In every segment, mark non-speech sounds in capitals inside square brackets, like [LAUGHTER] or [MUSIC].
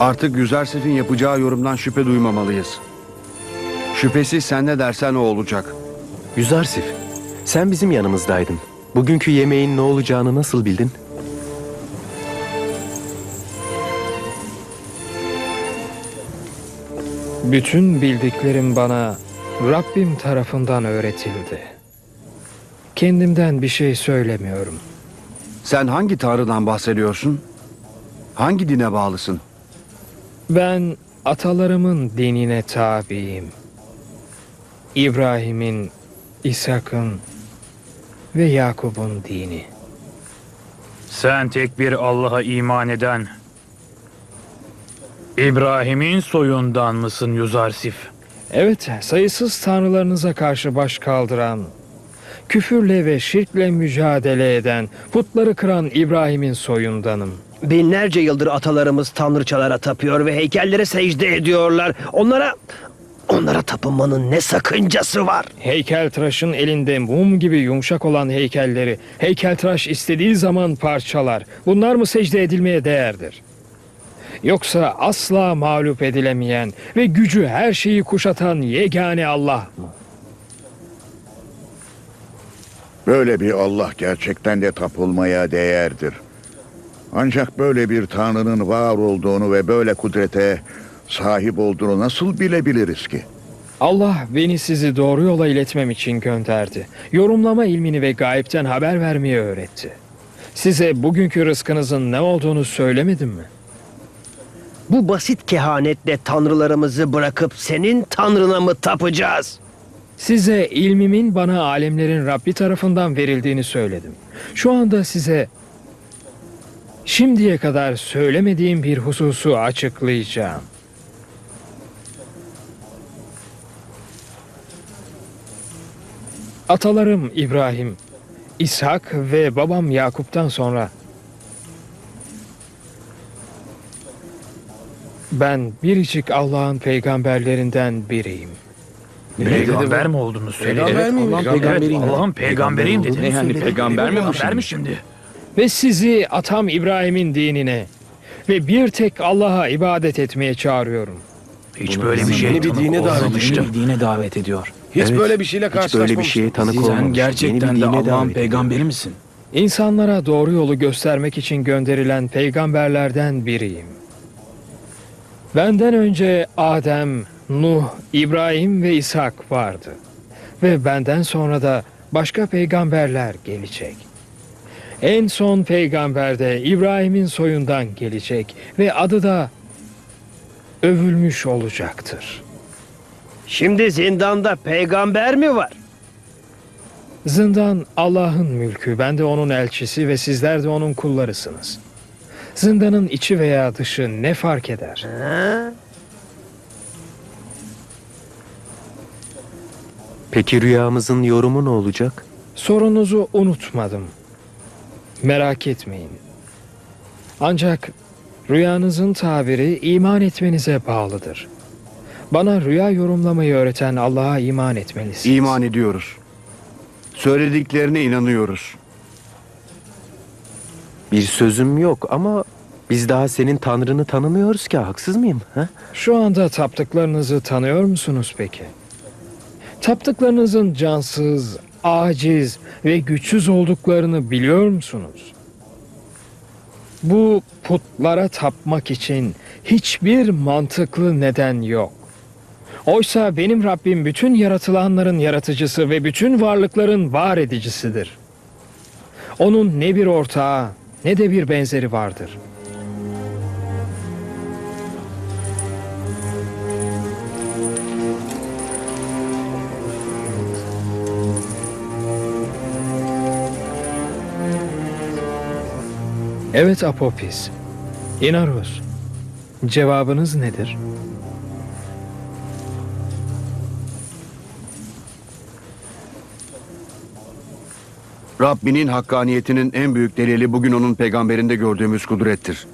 Artık Yüzersif'in yapacağı yorumdan şüphe duymamalıyız. Şüphesiz sen ne dersen o olacak. Yüzarsif, sen bizim yanımızdaydın. Bugünkü yemeğin ne olacağını nasıl bildin? Bütün bildiklerim bana Rabbim tarafından öğretildi. Kendimden bir şey söylemiyorum. Sen hangi tanrıdan bahsediyorsun? Hangi dine bağlısın? Ben atalarımın dinine tabiyim. İbrahim'in, İshak'ın ve Yakup'un dini. Sen tek bir Allah'a iman eden İbrahim'in soyundan mısın Yuzarsif? Evet, sayısız tanrılarınıza karşı baş kaldıran, küfürle ve şirkle mücadele eden, putları kıran İbrahim'in soyundanım. Binlerce yıldır atalarımız tanrıçalara tapıyor ve heykellere secde ediyorlar. Onlara onlara tapınmanın ne sakıncası var? Heykeltıraşın elinde mum gibi yumuşak olan heykelleri heykeltıraş istediği zaman parçalar. Bunlar mı secde edilmeye değerdir? Yoksa asla mağlup edilemeyen ve gücü her şeyi kuşatan yegane Allah mı? Böyle bir Allah gerçekten de tapılmaya değerdir. Ancak böyle bir Tanrı'nın var olduğunu ve böyle kudrete sahip olduğunu nasıl bilebiliriz ki? Allah beni sizi doğru yola iletmem için gönderdi. Yorumlama ilmini ve gayipten haber vermeyi öğretti. Size bugünkü rızkınızın ne olduğunu söylemedim mi? Bu basit kehanetle tanrılarımızı bırakıp senin tanrına mı tapacağız? Size ilmimin bana alemlerin Rabbi tarafından verildiğini söyledim. Şu anda size şimdiye kadar söylemediğim bir hususu açıklayacağım. Atalarım İbrahim, İshak ve babam Yakup'tan sonra ben biricik Allah'ın peygamberlerinden biriyim. Peygamber mi olduğunu söyledi? Peygamber miymiş? Evet, Peygamberiyim. Allah'ın peygamberiyim dedi. Ne yani, peygamber mi Peygamber mi olmuş? şimdi? ve sizi atam İbrahim'in dinine ve bir tek Allah'a ibadet etmeye çağırıyorum. Hiç böyle bir şey Yeni bir dine davet ediyor. olmamıştım. Yeni bir dine davet ediyor. Hiç Evet, böyle bir şeyle Hiç böyle bir şeye tanık Sen olmamış. Yeni gerçekten de dine Allah'ın davet peygamberi misin? İnsanlara doğru yolu göstermek için gönderilen peygamberlerden biriyim. Benden önce Adem, Nuh, İbrahim ve İshak vardı. Ve benden sonra da başka peygamberler gelecek. En son peygamber de İbrahim'in soyundan gelecek ve adı da övülmüş olacaktır. Şimdi zindanda peygamber mi var? Zindan Allah'ın mülkü, ben de onun elçisi ve sizler de onun kullarısınız. Zindanın içi veya dışı ne fark eder? Ha? Peki rüyamızın yorumu ne olacak? Sorunuzu unutmadım. Merak etmeyin. Ancak rüyanızın tabiri iman etmenize bağlıdır. Bana rüya yorumlamayı öğreten Allah'a iman etmelisiniz. İman ediyoruz. Söylediklerine inanıyoruz. Bir sözüm yok ama biz daha senin tanrını tanımıyoruz ki haksız mıyım? Ha? Şu anda taptıklarınızı tanıyor musunuz peki? Taptıklarınızın cansız, aciz ve güçsüz olduklarını biliyor musunuz? Bu putlara tapmak için hiçbir mantıklı neden yok. Oysa benim Rabbim bütün yaratılanların yaratıcısı ve bütün varlıkların var edicisidir. Onun ne bir ortağı ne de bir benzeri vardır. Evet Apopis. İnaros. Cevabınız nedir? Rabbinin hakkaniyetinin en büyük delili bugün onun peygamberinde gördüğümüz kudrettir.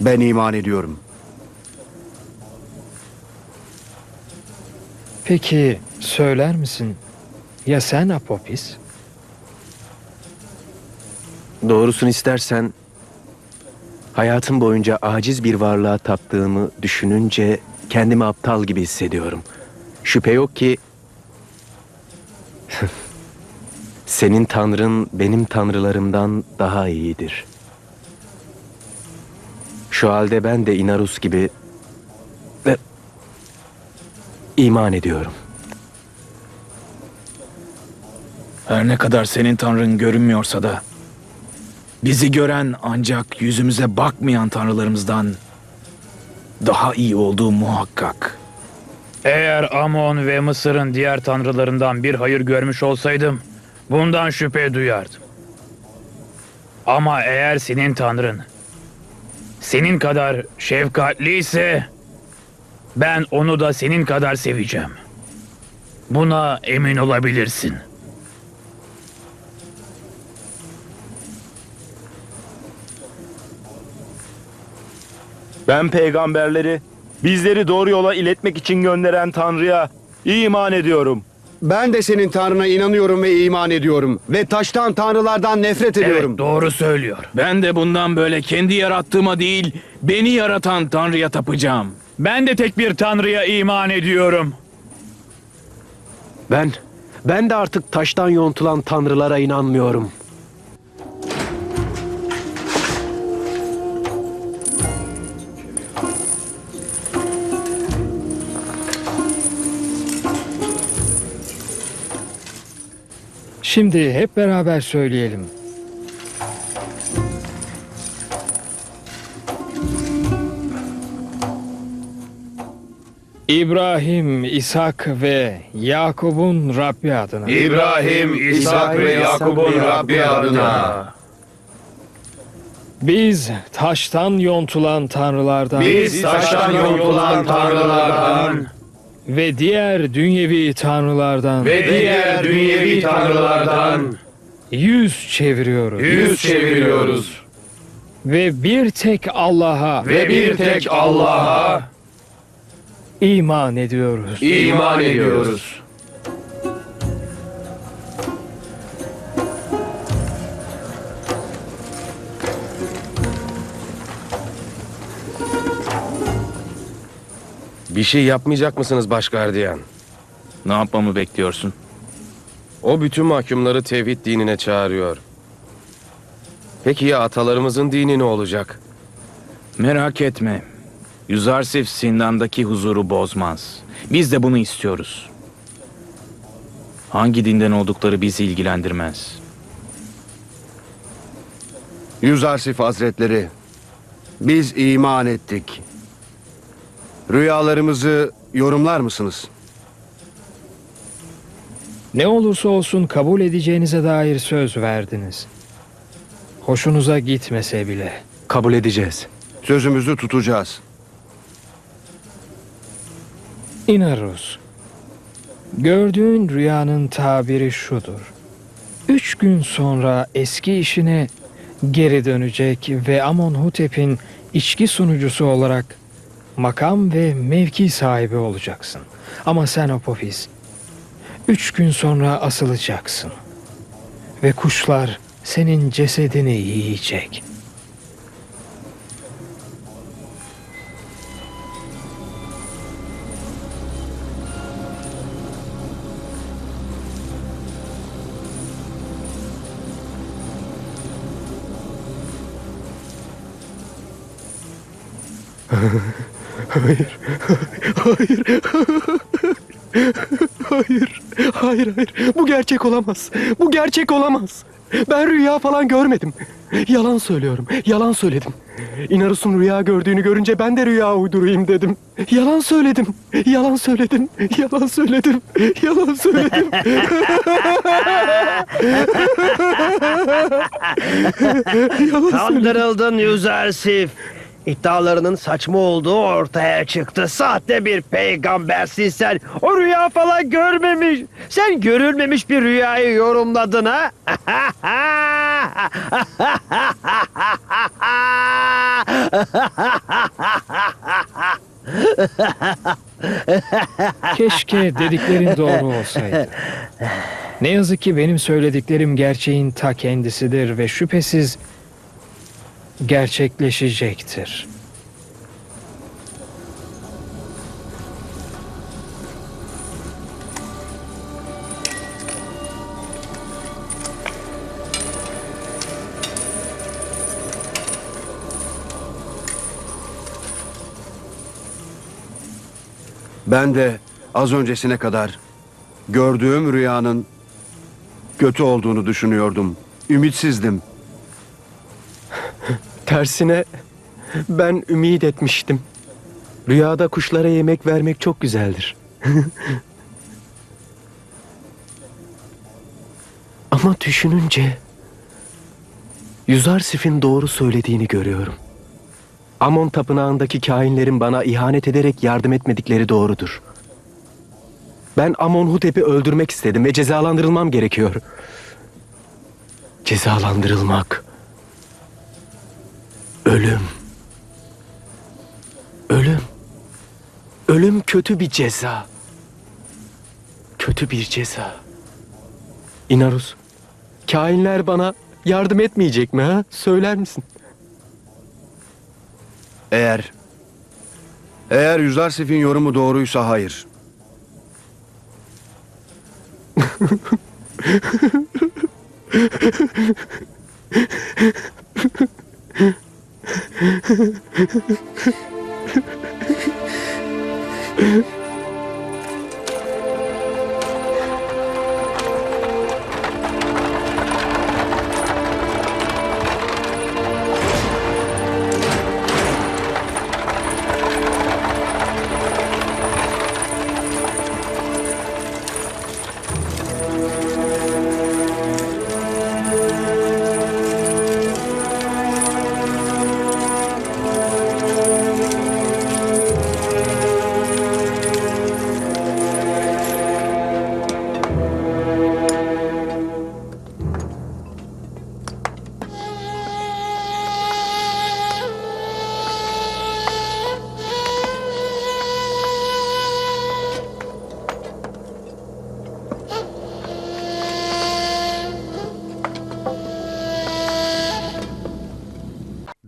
Ben iman ediyorum. Peki söyler misin? Ya sen Apopis? Doğrusunu istersen Hayatım boyunca aciz bir varlığa taptığımı düşününce kendimi aptal gibi hissediyorum. Şüphe yok ki [LAUGHS] senin tanrın benim tanrılarımdan daha iyidir. Şu halde ben de Inarus gibi ve iman ediyorum. Her ne kadar senin tanrın görünmüyorsa da bizi gören ancak yüzümüze bakmayan tanrılarımızdan daha iyi olduğu muhakkak. Eğer Amon ve Mısır'ın diğer tanrılarından bir hayır görmüş olsaydım, bundan şüphe duyardım. Ama eğer senin tanrın senin kadar şefkatli ise ben onu da senin kadar seveceğim. Buna emin olabilirsin. Ben peygamberleri bizleri doğru yola iletmek için gönderen Tanrı'ya iman ediyorum. Ben de senin tanrına inanıyorum ve iman ediyorum. Ve taştan tanrılardan nefret ediyorum. Evet doğru söylüyor. Ben de bundan böyle kendi yarattığıma değil, beni yaratan Tanrı'ya tapacağım. Ben de tek bir tanrıya iman ediyorum. Ben, ben de artık taştan yontulan tanrılara inanmıyorum. Şimdi hep beraber söyleyelim. İbrahim, İshak ve Yakup'un Rabbi adına. İbrahim, İshak ve Yakup'un Rabbi adına. Biz taştan yontulan tanrılardan Biz taştan yontulan tanrılardan ve diğer dünyevi tanrılardan ve diğer dünyevi tanrılardan yüz çeviriyoruz. yüz çeviriyoruz. Ve bir tek Allah'a Ve bir tek Allah'a iman ediyoruz. iman ediyoruz. Bir şey yapmayacak mısınız başgardiyan? Ne yapmamı bekliyorsun? O bütün mahkumları tevhid dinine çağırıyor. Peki ya atalarımızın dini ne olacak? Merak etme. Yüzarsif Sindan'daki huzuru bozmaz. Biz de bunu istiyoruz. Hangi dinden oldukları bizi ilgilendirmez. Yüzarsif Hazretleri, biz iman ettik. Rüyalarımızı yorumlar mısınız? Ne olursa olsun kabul edeceğinize dair söz verdiniz. Hoşunuza gitmese bile. Kabul edeceğiz. Sözümüzü tutacağız. İnarus. Gördüğün rüyanın tabiri şudur. Üç gün sonra eski işine geri dönecek ve Amonhotep'in içki sunucusu olarak makam ve mevki sahibi olacaksın. Ama sen Apofis, üç gün sonra asılacaksın. Ve kuşlar senin cesedini yiyecek. [LAUGHS] Hayır, hayır, hayır. Bu gerçek olamaz. Bu gerçek olamaz. Ben rüya falan görmedim. Yalan söylüyorum, yalan söyledim. İnarus'un rüya gördüğünü görünce ben de rüya uydurayım dedim. Yalan söyledim, yalan söyledim, yalan söyledim, yalan söyledim. [LAUGHS] yalan söyledim. Kandırıldın Yüzersif. İddialarının saçma olduğu ortaya çıktı. Sahte bir peygambersin sen. O rüya falan görmemiş. Sen görülmemiş bir rüyayı yorumladın ha? [LAUGHS] Keşke dediklerin doğru olsaydı. Ne yazık ki benim söylediklerim gerçeğin ta kendisidir ve şüphesiz gerçekleşecektir. Ben de az öncesine kadar gördüğüm rüyanın kötü olduğunu düşünüyordum. Ümitsizdim. Tersine ben ümit etmiştim. Rüyada kuşlara yemek vermek çok güzeldir. [LAUGHS] Ama düşününce Yüzarsif'in doğru söylediğini görüyorum. Amon tapınağındaki kainlerin bana ihanet ederek yardım etmedikleri doğrudur. Ben Amonhotep'i öldürmek istedim ve cezalandırılmam gerekiyor. Cezalandırılmak. Ölüm. Ölüm. Ölüm kötü bir ceza. Kötü bir ceza. İnarus, kainler bana yardım etmeyecek mi ha? Söyler misin? Eğer eğer Yüzarsif'in yorumu doğruysa hayır. [LAUGHS] Mm-hmm. [LAUGHS]